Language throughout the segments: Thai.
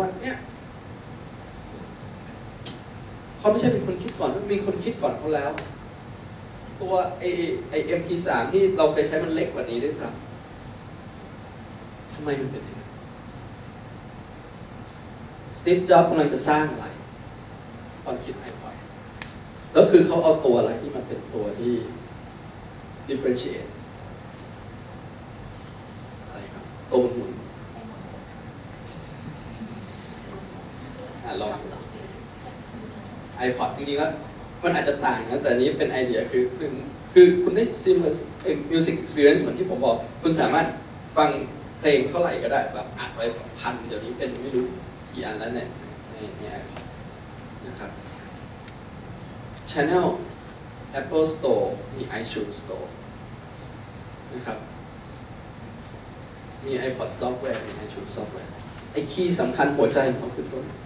ว่าเนี่ยเขาไม่ใช่เป็นคนคิดก่อนมีคนคิดก่อนเขาแล้ว ตัวไอไอเอ็มพีสามที่เราเคยใช้มันเล็กกว่านี้ด้วยซ้ำทำไมมันเป็นอย่างนั้นสตีฟจ็อบส์กำลังจะสร้างอะไร ตอนคิดไอพอดแล้วคือเขาเอาตัวอะไรที่มาเป็นตัวที่ differentiate อะไรครับตัวหมุนอะลองดู iPod จริงๆแล้วมันอาจจะต่างนะ แต่นี้เป็นไอเดียคือคือคือคุณได้ seamless music experience เหมือนที่ผมบอก คุณสามารถฟังเพลงเท่าไหร่ก็ได้แบบอัดไว้พันเดี๋ยวนี้เป็นไม่รู้กี่อันแล้วเนี่ยในใน iPod นะครับ Channel Apple Store มี iTunes Store นะครับ มี iPod Software มี iTunes Software ไอ้คีย์สำคัญหัวใจของเขาคือตัวนี้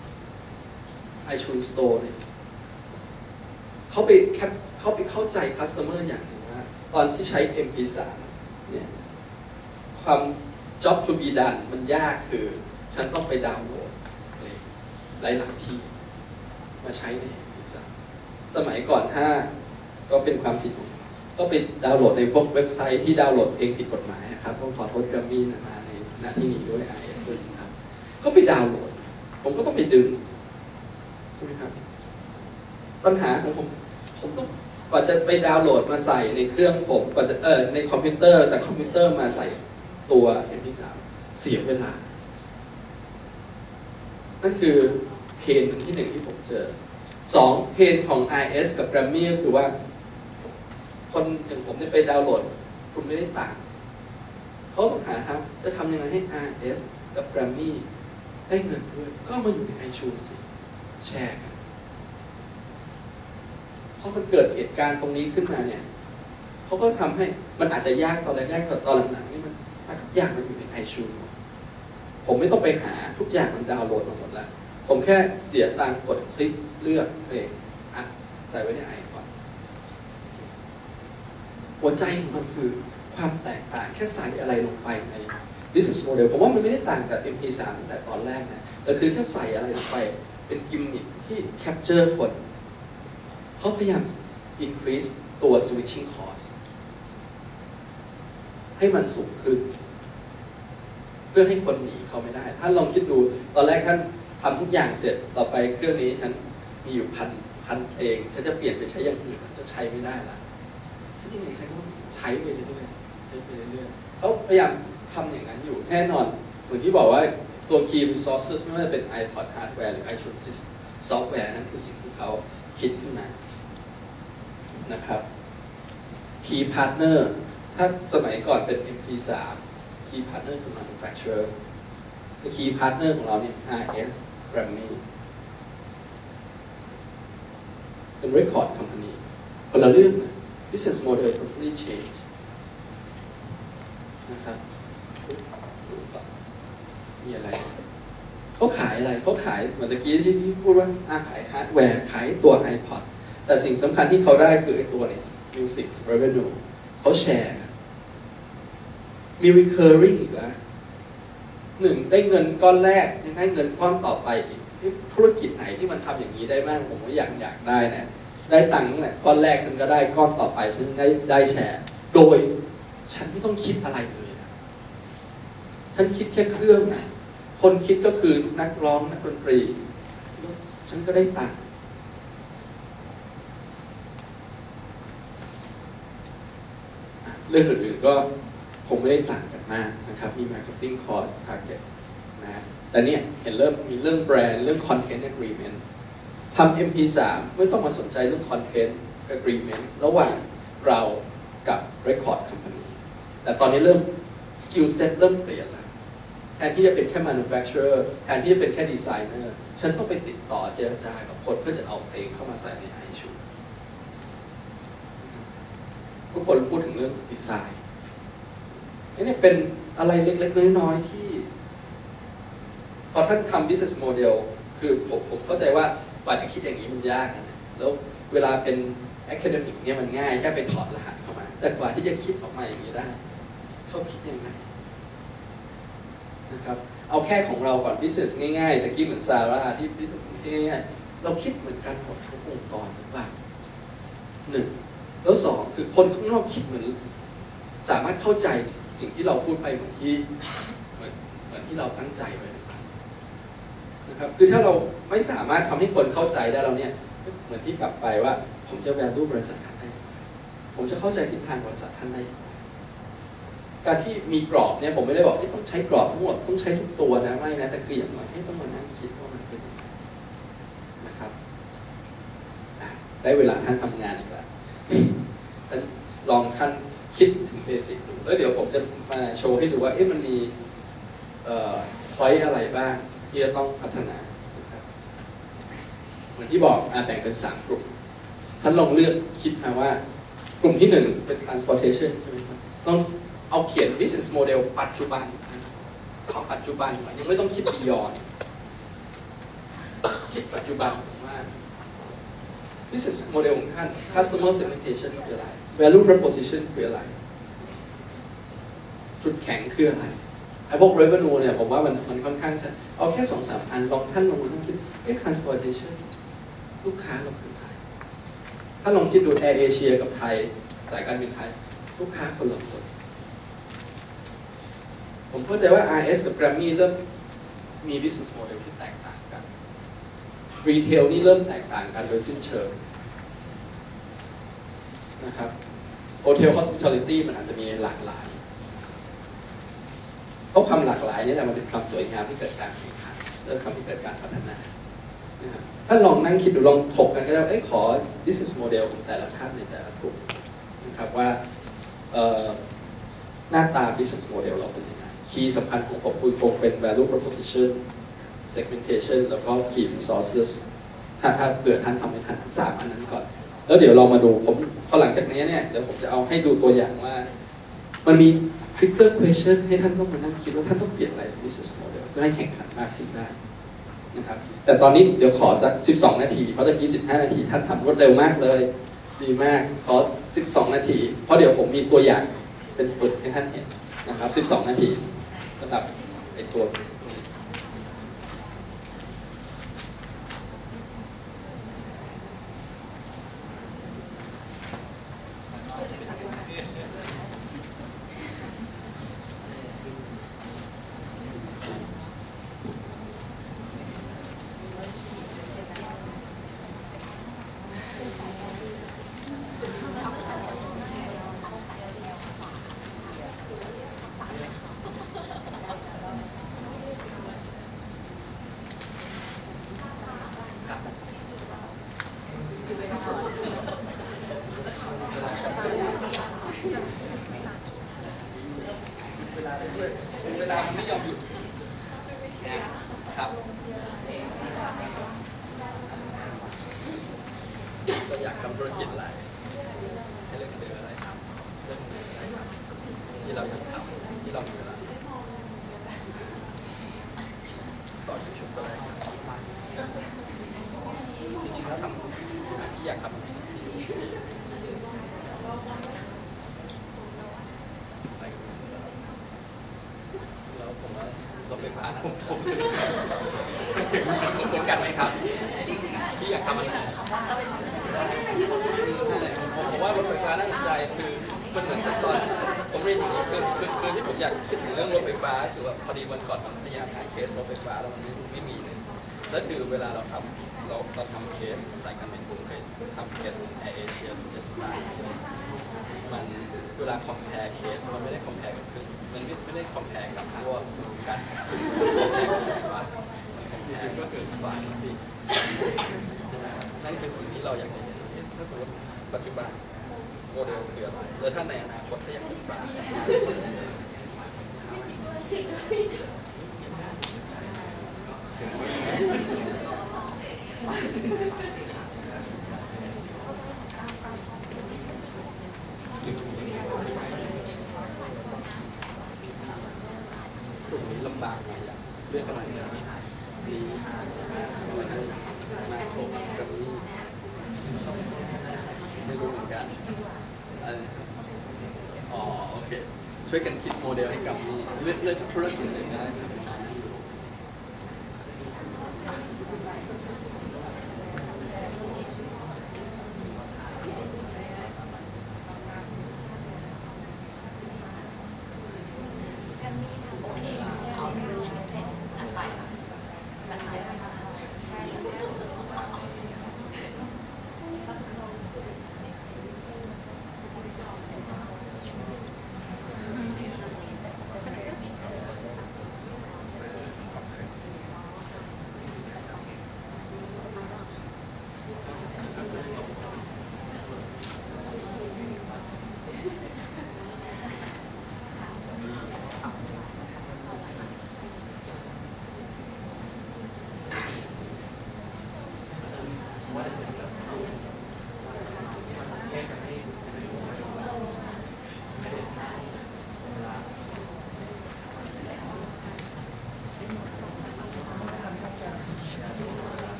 iTunes Store เนี่ย เขาไปแคปเขาไปเข้าใจ customer อย่างหนึ่งว่าตอนที่ใช้ MP3 เนี่ยความ job to be done มันยากคือ ฉันต้องไปดาวน์โหลดเพลงหลายที่ มาใช้ใน MP3 สมัยก่อนถ้าก็เป็นความผิดของก็ไปดาวน์โหลดในพวกเว็บไซต์ที่ดาวน์โหลดเพลงผิดกฎหมายนะครับต้องขอโทษกรมมี่มาในหน้าที่นี้ด้วย IS ด้วยนะครับก็ไปดาวน์โหลด ผมก็ต้องไปดึงใช่ไหมครับ ปัญหาของผม ผมต้องกว่าจะไปดาวน์โหลดมาใส่ในเครื่องผมกว่าจะเออในคอมพิวเตอร์จากคอมพิวเตอร์มาใส่ตัว MP3 เสียเวลา นั่นคือเพนที่หนึ่งที่ผมเจอสองเพนของ IS กับ Grammy ก็คือว่า คนอย่างผมเนี่ยไปดาวน์โหลด คุณไม่ได้ต่าง เขาต้องหาครับ จะทำยังไงให้ IS กับ Grammy ได้เงินด้วย ก็มาอยู่ใน iTunes สิ แชร์กัน พอมันเกิดเหตุการณ์ตรงนี้ขึ้นมาเนี่ยเขาก็ทำให้มันอาจจะยากตอนแรกๆแต่ตอนหลังๆนี่มันทุกอย่างมันอยู่ใน iTunes หมดผมไม่ต้องไปหาทุกอย่างมันดาวน์โหลดมาหมดแล้วผมแค่เสียตังกดคลิกเลือกเพลงอัดใส่ไว้ในไอก่อนหัวใจของมันคือความแตกต่างแค่ใส่อะไรลงไปใน business model ผมว่ามันไม่ได้ต่างจาก MP3 ตั้งแต่ตอนแรกนะแต่คือแค่ใส่อะไรลงไป เป็นกิมมิคที่ capture คน เขาพยายาม increase ตัว switching cost ให้มันสูงขึ้น เพื่อให้คนหนีเขาไม่ได้ ท่านลองคิดดูตอนแรกท่านทำทุกอย่างเสร็จต่อไปเครื่องนี้ฉันมีอยู่พันพันเพลงฉันจะเปลี่ยนไปใช้อย่างอื่นจะใช้ไม่ได้ละฉันยังไงฉันก็ต้องใช้ไปเรื่อยๆใช้ไปเรื่อยๆเขาพยายามทำอย่างนั้นอยู่แน่นอน เหมือนที่บอกว่าตัว key resources ไม่ว่าจะเป็น iPod hardware หรือ iTunes software นั่นคือสิ่งที่เขาคิดขึ้นมา นะครับ key partner ถ้าสมัยก่อนเป็น MP3 key partner คือ manufacturer แต่ key partner ของเราเนี่ย RS Grammy เป็น record company คนละเรื่องนะ business model completely change นะครับมีอะไรเขาขายอะไรเขาขายเหมือนตะกี้ที่พี่พูดว่าอาขายฮาร์ดแวร์ ขายตัว iPod แต่สิ่งสำคัญที่เขาได้คือไอ้ตัวนี้ Music Revenue เขาแชร์มี recurring อีกแล้วหนึ่งได้เงินก้อนแรกยังได้เงินก้อนต่อไปอีกธุรกิจไหนที่มันทำอย่างนี้ได้บ้างผมก็อยากอยากได้นะได้ตังค์ตั้งแต่ก้อนแรกฉันก็ได้ก้อนต่อไปฉันได้ได้แชร์ โดย ฉันไม่ต้องคิดอะไรเลยนะฉันคิดแค่เครื่องนะคนคิดก็คือนักร้องนักดนตรี ฉันก็ได้ตังค์ เรื่องอื่นๆก็คงไม่ได้ต่างกันมากนะครับ มี marketing cost target mass แต่เนี่ยเห็นเริ่มมีเรื่องแบรนด์เรื่อง content agreement ทำ MP3 ไม่ต้องมาสนใจเรื่อง content agreement ระหว่างเรากับ record company แต่ตอนนี้เริ่ม skill set เริ่มเปลี่ยนแล้วแทนที่จะเป็นแค่ manufacturer แทนที่จะเป็นแค่ designer ฉันต้องไปติดต่อเจรจากับคนเพื่อจะเอาเพลงเข้ามาใส่ใน iTunes ทุกคนพูดถึงเรื่องดีไซน์นี่เป็นอะไรเล็กๆน้อยๆที่ พอท่านทำ business model คือผมผมเข้าใจว่ากว่าจะคิดอย่างนี้มันยากนะแล้วเวลาเป็น academic เนี่ยมันง่ายแค่ไปถอดรหัสเข้ามา แต่กว่าที่จะคิดออกมาอย่างนี้ได้ เขาคิดยังไงนะครับเอาแค่ของเราก่อน business ง่ายๆตะกี้เหมือนซาร่าที่ business ง่ายๆเราคิดเหมือนกันหมดทั้งองค์กรหรือเปล่าหนึ่ง แล้วสองคือคนข้างนอกคิดเหมือนสามารถเข้าใจสิ่งที่เราพูดไปเหมือนที่เหมือนที่เราตั้งใจไว้หรือเปนะครับ คือถ้าเราไม่สามารถทำให้คนเข้าใจได้เราเนี่ย เหมือนที่กลับไปว่า ผมจะ value บริษัทท่านได้ ผมจะเข้าใจทิศทางบริษัทท่านได้ การที่มีกรอบเนี่ยผมไม่ได้บอกที่ต้องใช้กรอบทั้งหมดต้องใช้ทุกตัวนะไม่นะแต่คืออย่างน้อยให้ต้องมานั่งคิดว่ามันเป็นนะครับ ได้เวลาท่านทำงานอีกแล้ว ลองท่านคิดถึงเบสิกดูแล้วเดี๋ยวผมจะมาโชว์ให้ดูว่าเอ๊ะมันมีเอ่อพอะไรบ้างที่จะต้องพัฒนาเหมือนที่บอกอะแบ่งเป็นสามกลุ่มท่านลองเลือกคิดนะว่ากลุ่มที่หนึ่งเป็น transportation ใช่ไหมครับต้องเอาเขียน business model ปัจจุบันนะครับเอาปัจจุบันยังไม่ต้องคิด beyond คิดปัจจุบันว่า business model ของท่าน customer segmentation คืออะไร value proposition คืออะไร จุดแข็งคืออะไรไอ้พวก revenue เนี่ยผมว่ามันมันค่อนข้างจะเอาแค่สองสามอันลองท่านลองต้องคิดเอ๊ะ transportation ลูกค้าเราคือใครถ้าลองคิดดู Air Asia กับไทย สายการบินไทย ลูกค้าคนละคนผมเข้าใจว่า RS กับ Grammy เริ่มมี business model ที่แตกต่างกันรีเทลนี่เริ่มแตกต่างกันโดยสิ้นเชิงนะครับ เทล hospitality มันอาจจะมีหลากหลายเพราะความหลากหลายนี่แหละมันเป็นความสวยงามที่เกิดการแข่งขันและทำให้เกิดการพัฒนานะครับถ้าลองนั่งคิดดูลองถกกันก็ได้เอ้ยขอ business model ของแต่ละท่านในแต่ละกลุ่มนะครับว่าหน้าตา business model เราเป็นยังไงคีย์สำคัญของผมคุยคงเป็น value proposition segmentation แล้วก็ key resources ถ้าถ้าเผื่อท่านทำไม่ทันสามอันนั้นก่อน แล้วเดี๋ยวเรามาดูผม อหลังจากนี้เนี่ยเดี๋ยวผมจะเอาให้ดูตัวอย่างว่า มันมี trigger question ให้ท่านต้องมานั่งคิดว่าท่านต้องเปลี่ยนอะไร business model เพื่อให้แข่งขันมากขึ้นได้นะครับแต่ตอนนี้เดี๋ยวขอสัก 12 นาที เพราะตะกี้ 15 นาทีท่านทำรวดเร็วมากเลย ดีมากขอ 12 นาที เพราะเดี๋ยวผมมีตัวอย่างเป็นตัวให้ท่านเห็นนะครับ 12 นาทีสำหรับไอตัวนี้ เวลาไปด้วยเวลามันไม่ยอมหยุดนะครับเราอยากทำธุรกิจอะไร ให้เรื่องกันเดือนอะไรทำเรื่องกันเดือนอะไรทำที่เราอยากทำที่เรามีเวลาต่อยูทูบก็ได้ครับจริงๆแล้วทำที่อยากทำที่ใส่แล้วผมว่ารถไฟฟ้านะผมเหมือนกันไหมครับที่อยากทำอะไร ผมว่ารถไฟฟ้า น่าสนใจคือมันเหมือนกับตอนผมเรียนอย่างนี้คือคือคือที่ผมอยากคิดถึงเรื่องรถไฟฟ้าคือว่าพอดีวันก่อนผมพยายามหาเคสรถไฟฟ้าแล้วมันไม่ไม่มีเลยแล้วคือเวลาเราทำเราเราทำเคสสายการบินกรุงเทพทำเคสแอร์เอเชียเจสตามันเวลาคอมเพลเคสมันไม่ได้คอมเพลกับคือมันไม่ไม่ได้คอมเพลกับพวกการคอมเพลกับบัสมันคอมเพลก็คือฝ่ายที่นั่นคือสิ่งที่เราอยากเห็นถ้าสมมติปัจจุบัน โมเดลคืออะไรแล้วถ้าในอนาคตถ้าอยากเป็นแบกลุ่มนี้ลำบากไงอยากเลือกอะไรนะดีอะไรนะมาโครกับนี่ไม่รู้เหมือนกัน อันอ๋อโอเคช่วยกันคิดโมเดลให้กับนี่เลือกเลือกสักธุรกิจหนึ่งก็ได้ครับ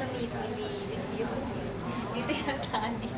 จะมีมีวิดีโอดีเทลสถานี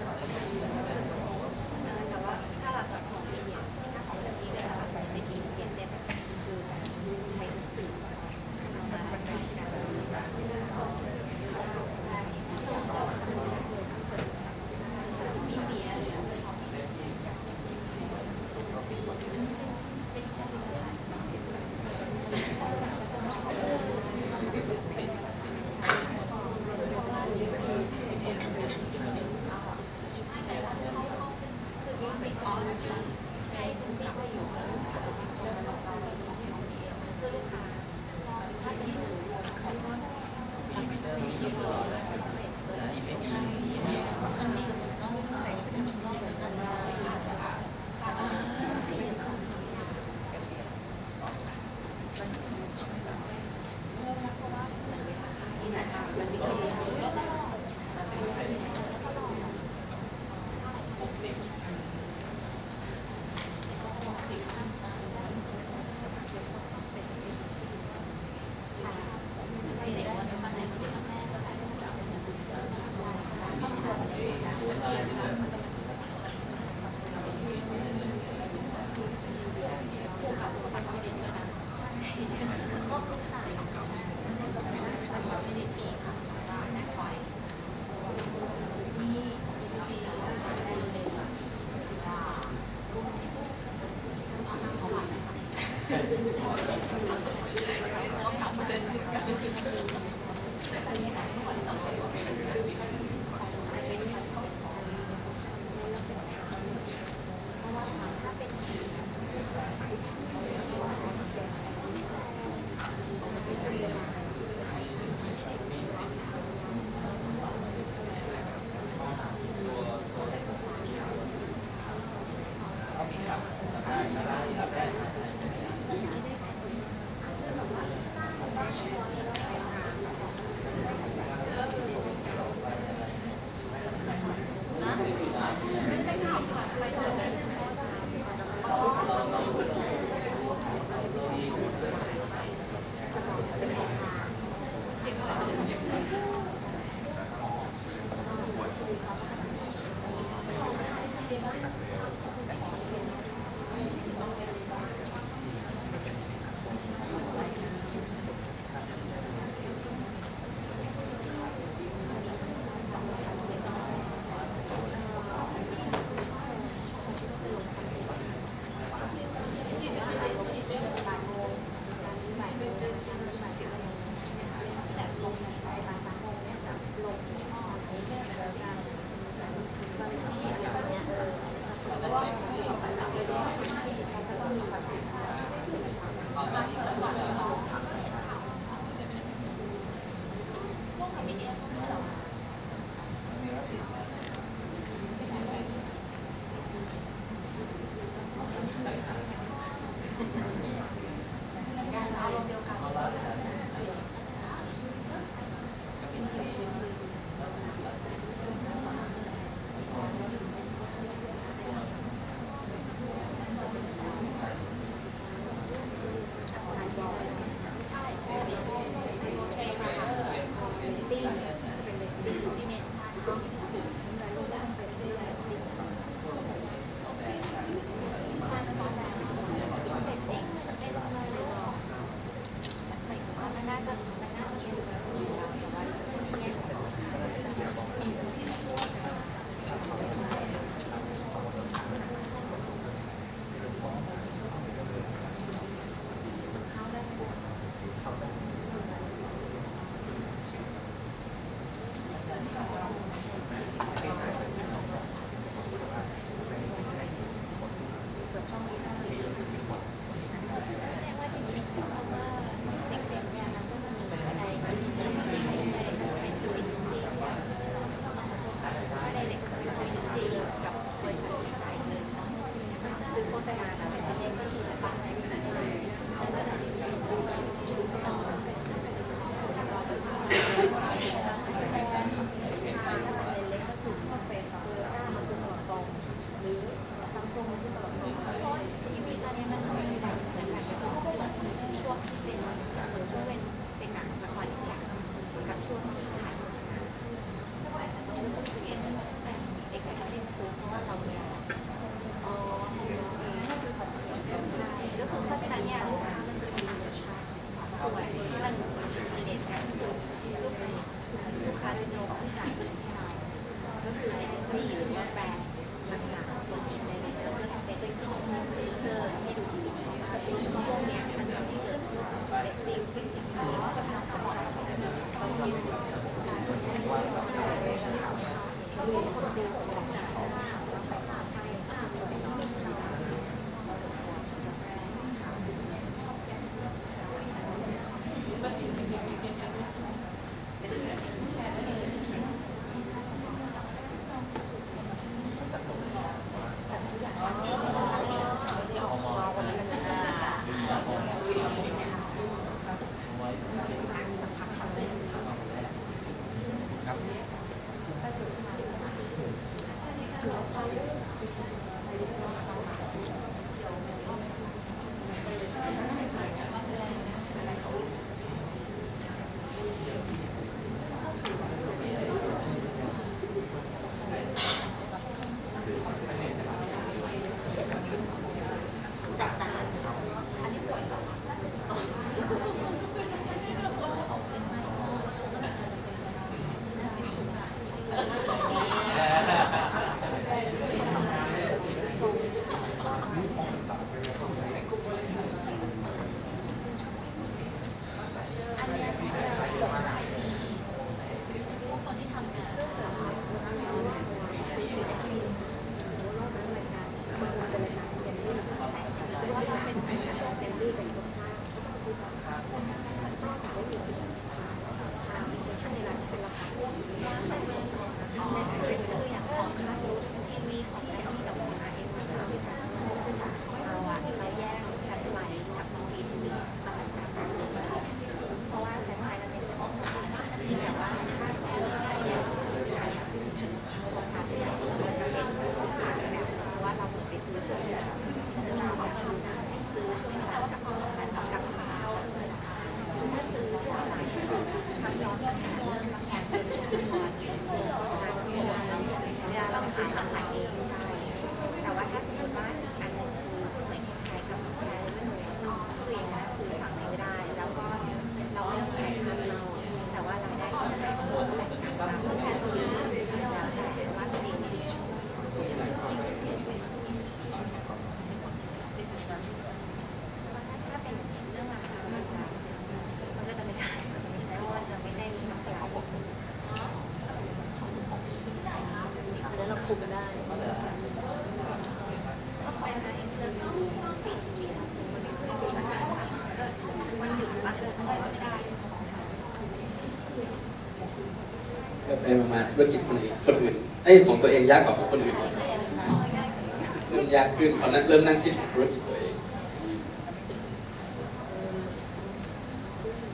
มาๆธุรกิจคนอื่นคนอื่นเอ้ยของตัวเองยากกว่าของคนอื่นยากจริงเริ่มยากขึ้นตอนนั้นเริ่มนั่งคิดถึงธุรกิจตัวเอง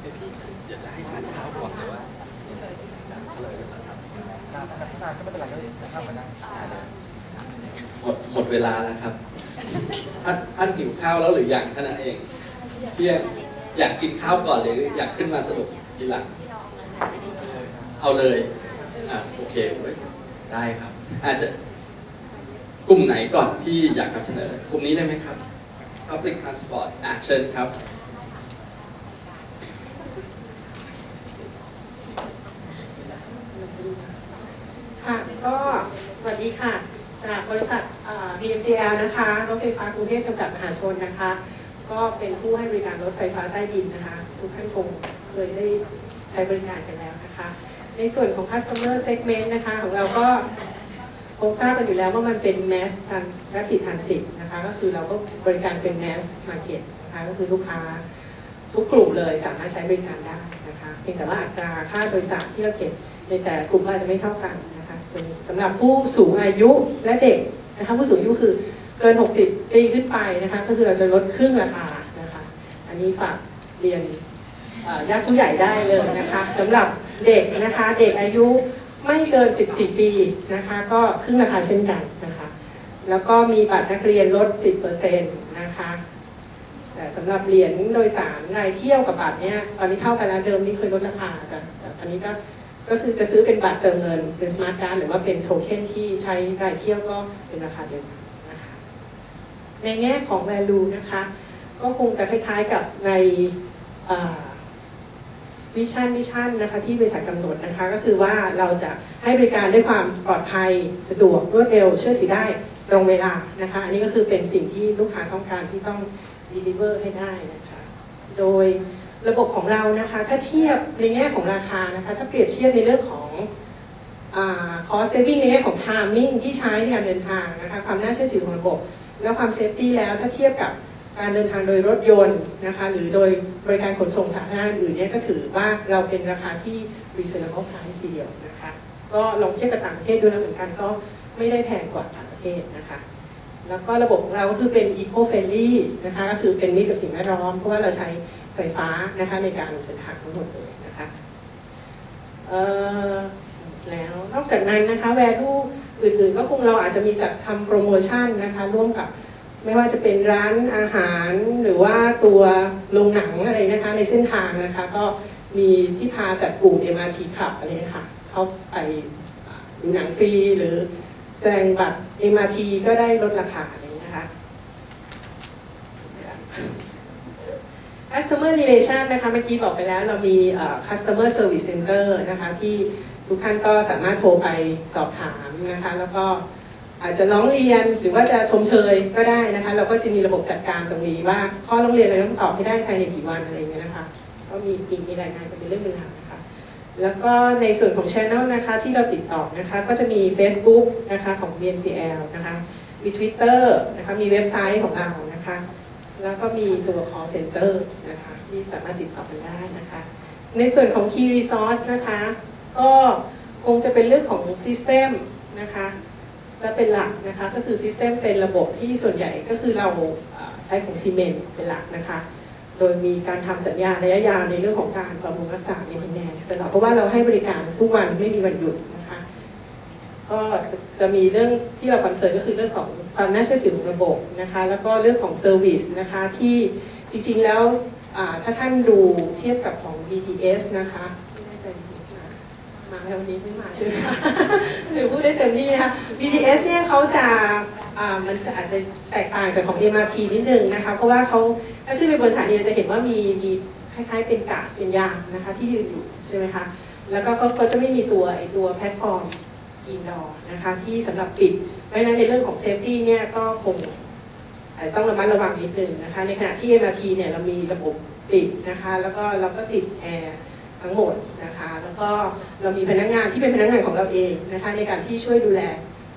เดี๋ยวพี่เดี๋ยวจะให้ทานข้าวก่อนเลยว่าเลยนะครับนานพัฒนาก็ไม่เป็นไรก็จะเข้ามาได้หมดหมดเวลาแล้วครับท่านท่านหิวข้าวแล้วหรือยังแค่นั้นเองเที่ยงอยากกินข้าวก่อนหรืออยากขึ้นมาสรุปทีหลังที่เราเอามาใส่ในนี้เอาเลยอะโอ เคเว้ยได้ครับ อาจจะกลุ่มไหนก่อนที่อยากนำเสนอ กลุ่มนี้ได้ไหมครับ Public Transport อะเชิญครับ ค่ะก็สวัสดีค่ะ จากบริษัทเอ่อ PMCL นะคะรถไฟฟ้ากรุงเทพจำกัดมหาชนนะคะ ก็เป็นผู้ให้บริการรถไฟฟ้าใต้ดินนะคะ ทุกท่านคงเคยได้ใช้บริการกันแล้วนะคะ ในส่วนของ customer segment นะคะของเราก็คงทราบกันอยู่แล้วว่ามันเป็น mass ทาง rapid transit นะคะ ก็คือเราก็บริการเป็น mass market นะคะก็คือลูกค้าทุกกลุ่มเลยสามารถใช้บริการได้นะคะเพียงแต่ว่าอัตราค่าโดยสารที่เราเก็บในแต่กลุ่มอาจจะไม่เท่ากันนะคะสำหรับผู้สูงอายุและเด็กนะคะผู้สูงอายุคือเกิน 60 ปีขึ้นไปนะคะ ก็คือเราจะลดครึ่งราคานะคะ อันนี้ฝากเรียนญาติผู้ใหญ่ได้เลยนะคะสำหรับ เด็กนะคะเด็กอายุไม่เกิน 14 ปีนะคะก็ครึ่งราคาเช่นกันนะคะแล้วก็มีบัตรนักเรียนลด 10%นะคะแต่สำหรับเหรียญโดยสารรายเที่ยวกับบัตรเนี้ยตอนนี้เท่ากันแล้วเดิมนี่เคยลดราคาแต่แต่อันนี้ก็ก็คือจะซื้อเป็นบัตรเติมเงินเป็นสมาร์ทการ์ดหรือว่าเป็นโทเค็นที่ใช้รายเที่ยวก็เป็นราคาเดียวกันนะคะในแง่ของ value นะคะ ก็คงจะคล้ายๆกับใน วิชั่นวิชั่นนะคะที่บริษัทกำหนดนะคะก็คือว่าเราจะให้บริการด้วยความปลอดภัยสะดวกรวดเร็วเชื่อถือได้ตรงเวลานะคะ อันนี้ก็คือเป็นสิ่งที่ลูกค้าต้องการที่ต้อง deliver ให้ได้นะคะ โดยระบบของเรานะคะ ถ้าเทียบในแง่ของราคานะคะ ถ้าเปรียบเทียบในเรื่องของคอสเซฟ i ิ g ในแง่ของ timing ที่ใช้ในการเดินทางนะคะ ความน่าเชื่อถือของระบบ แล้วความเซฟตี้แล้วถ้าเทียบกับ การเดินทางโดยรถยนต์นะคะหรือโดยบริการขนส่งสาธารณะอื่นเนี่ยก็ถือว่าเราเป็นราคาที่ reasonable price ทีเดียวนะคะก็ลองเทียบกับต่างประเทศดูแล้วเหมือนกันก็ไม่ได้แพงกว่าต่างประเทศนะคะแล้วก็ระบบของเราก็คือเป็น eco friendly นะคะก็คือเป็นมิตรกับสิ่งแวดล้อม เพราะว่าเราใช้ไฟฟ้านะคะในการเดินทางทั้งหมดเลยนะคะแล้วนอกจากนั้นนะคะ value อื่นๆ ก็คงเราอาจจะมีจัดทำโปรโมชั่นนะคะร่วมกับ ไม่ว่าจะเป็นร้านอาหารหรือว่าตัวโรงหนังอะไรนะคะ ในเส้นทางนะคะ ก็มีที่พาจัดกลุ่ม MRT Club อะไรนะคะเขาไปดูหนังฟรีหรือแสดงบัตร MRT ก็ได้ลดราคาอะไรนะคะ customer relation นะคะเมื่อกี้บอกไปแล้วเรามี customer service center นะคะ ที่ทุกท่านก็สามารถโทรไปสอบถามนะคะ แล้วก็ อาจจะร้องเรียนหรือว่าจะชมเชยก็ได้นะคะ เราก็จะมีระบบจัดการตรงนี้ว่าข้อร้องเรียนอะไรต้องตอบให้ได้ภายในกี่วันอะไรอย่างเงี้ยนะคะก็มีมีมีรายงานกันเป็นเรื่องเป็นราวนะคะแล้วก็ในส่วนของ Channel นะคะที่เราติดต่อนะคะก็จะมี Facebook นะคะของ BNCL นะคะมี Twitter นะคะมีเว็บไซต์ของเรานะคะแล้วก็มีตัว call center นะคะที่สามารถติดต่อกันได้นะคะในส่วนของ key resource นะคะก็คงจะเป็นเรื่องของ system นะคะ จะเป็นหลักนะคะก็คือ system เป็นระบบที่ส่วนใหญ่ก็คือเราใช้ของซีเมนต์เป็นหลักนะคะโดยมีการทำสัญญาระยะยาวในเรื่องของการบำรุงรักษาเมนเทนแนนตลอดเพราะว่าเราให้บริการทุกวันไม่มีวันหยุดนะคะก็จะมีเรื่องที่เราคอนเซิร์นก็คือเรื่องของความน่าเชื่อถือของระบบนะคะแล้วก็เรื่องของเซอร์วิสนะคะที่จริงๆแล้วถ้าท่านดูเทียบกับของ BTS นะคะไม่แน่ใจ BTS มา มาแล้ววันนี้ไม่มาใช่ไหมคะหรือพูดได้เต็มที่นะคะ BTS เนี่ยเขาจะอ่ามันจะอาจจะแตกต่างจากของ MRT นิดนึงนะคะ เพราะว่าเขาถ้าขึ้นไปบนสถานีเราจะเห็นว่ามีมีคล้ายๆเป็นกาดเป็นยางนะคะที่ยืนอยู่ใช่ไหมคะ แล้วก็ก็จะไม่มีตัวไอตัวแพลตฟอร์มอินดอร์นะคะที่สำหรับปิด เพราะฉะนั้นในเรื่องของเซฟตี้เนี่ยก็คงต้องระมัดระวังนิดนึงนะคะ ในขณะที่ MRT เนี่ยเรามีระบบปิดนะคะ แล้วก็เราก็ติดแอร์ ทั้งหมดนะคะแล้วก็เรามีพนักงานที่เป็นพนักงานของเราเองนะคะในการที่ช่วยดูแล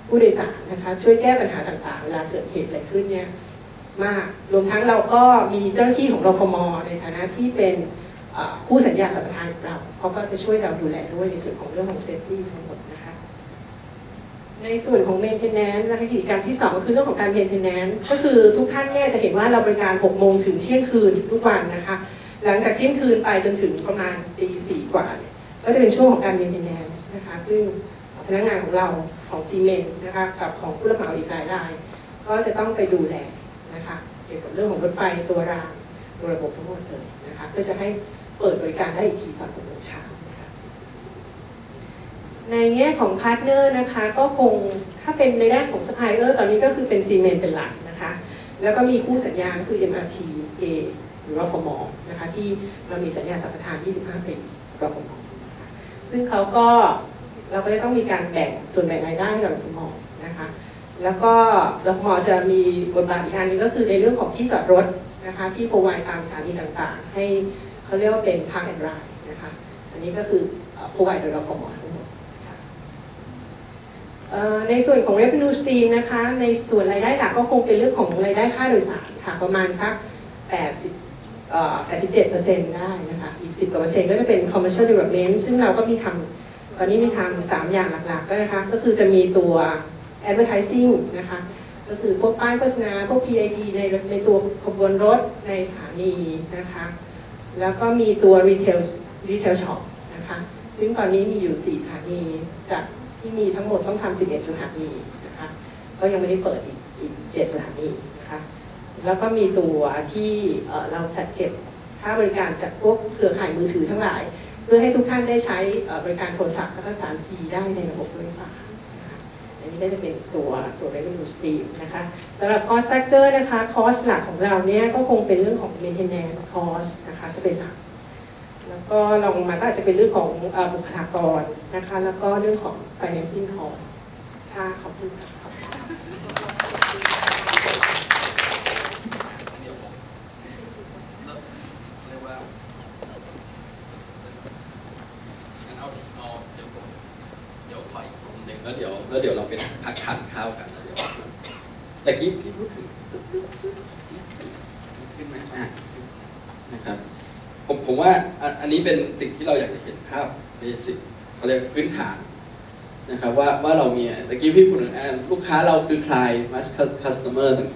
ผู้โดยสารนะคะช่วยแก้ปัญหาต่างๆเวลาเกิดเหตุอะไรขึ้นเนี่ยมากรวมทั้งเราก็มีเจ้าหน้าที่ของรฟมในฐานะที่เป็นเอ่อผู้สัญญาสัมปทานของเราเขาก็จะช่วยเราดูแลด้วยในส่วนของเรื่องของเซฟตี้ทั้งหมดนะคะในส่วนของ maintenance นะคะกิจกรรมที่ 2 ก็คือเรื่องของการ maintenance ก็คือทุกท่านเนี่ยจะเห็นว่าเราบริการ 6 โมงถึงเที่ยงคืนทุกวันนะคะ หลังจากเที่ยงคืนไปจนถึงประมาณตีสี่กว่าเนี่ยก็จะเป็นช่วงของการ maintenance นะคะ ซึ่งพนักงานของเราของซีเมนต์นะคะกับของผู้รับเหมาอีกหลายราย ก็จะต้องไปดูแลนะคะเกี่ยวกับเรื่องของรถไฟตัวรางตัวระบบทั้งหมดเลยนะคะเพื่อจะให้เปิดบริการได้อีกทีตอนหกโมงเช้าในแง่ของพาร์ทเนอร์นะคะก็คงถ้าเป็นในด้านของสปายเออร์ตอนนี้ก็คือเป็นซีเมนต์เป็นหลักนะคะ แล้วก็มีคู่สัญญาคือ MRT A หรือรฟมนะคะที่เรามีสัญญาสัมปทาน 25 ปีรฟมนะคะซึ่งเขาก็เราก็จะต้องมีการแบ่งส่วนแบ่งรายได้ให้กับรฟมนะคะแล้วก็รฟมจะมีบทบาทอีกอันนึงก็คือในเรื่องของที่จอดรถนะคะที่โปรไวตามสถานีต่างๆ ให้เขาเรียกว่าเป็น park and ride นะคะอันนี้ก็คือโปรไวโดยรฟมทั้งหมดเอ่อในส่วนของ revenue stream นะคะ ในส่วนรายได้หลักก็คงเป็นเรื่องของรายได้ค่าโดยสารค่ะ ประมาณสัก 80 87ได้นะคะอีก 10กว่าเปอร์เซ็นต์ก็จะเป็น commercial development ซึ่งเราก็มีทำตอนนี้มีทำสามอย่างหลักๆก็นะคะก็คือจะมีตัว advertising นะคะก็คือพวกป้ายโฆษณาพวก PID ในในตัวขบวนรถในสถานีนะคะแล้วก็มีตัว retail retail shop นะคะซึ่งตอนนี้มีอยู่ 4 สถานีจากที่มีทั้งหมดต้องทำ11 สถานีนะคะก็ยังไม่ได้เปิดอีกอีกเจ็ดสถานี แล้วก็มีตัวที่เราจัดเก็บค่าบริการจากพวกเครือข่ายมือถือทั้งหลาย เพื่อให้ทุกท่านได้ใช้บริการโทรศัพท์และก็สารทีได้ในระบบรถไฟฟ้านะคะอันนี้ก็จะเป็นตัวตัว revenue stream นะคะสำหรับ cost structure นะคะ cost หลักของเราเนี่ยก็คงเป็นเรื่องของ maintenance cost นะคะจะเป็นหลักแล้วก็ลองมาก็อาจจะเป็นเรื่องของบุคลากรนะคะ แล้วก็เรื่องของ financing cost ค่ะขอบคุณค่ะ เดี๋ยวผมเรียกว่างั้นเอาเอาเดี๋ยวผมเดี๋ยวขออีกกลุ่มหนึ่งแล้วเดี๋ยวแล้วเดี๋ยวเราไปพักทานข้าวกันแล้วเดี๋ยวตะกี้พี่พูดถึงขึ้นไหมอะนะครับ ผมผมว่า อันนี้เป็นสิ่งที่เราอยากจะเห็นภาพเบสิกเขาเรียกพื้นฐานนะครับว่าว่าเรามีตะกี้พี่พูดถึงอ่าลูกค้าเราคือใครมัสคัสเตอร์ต่างๆ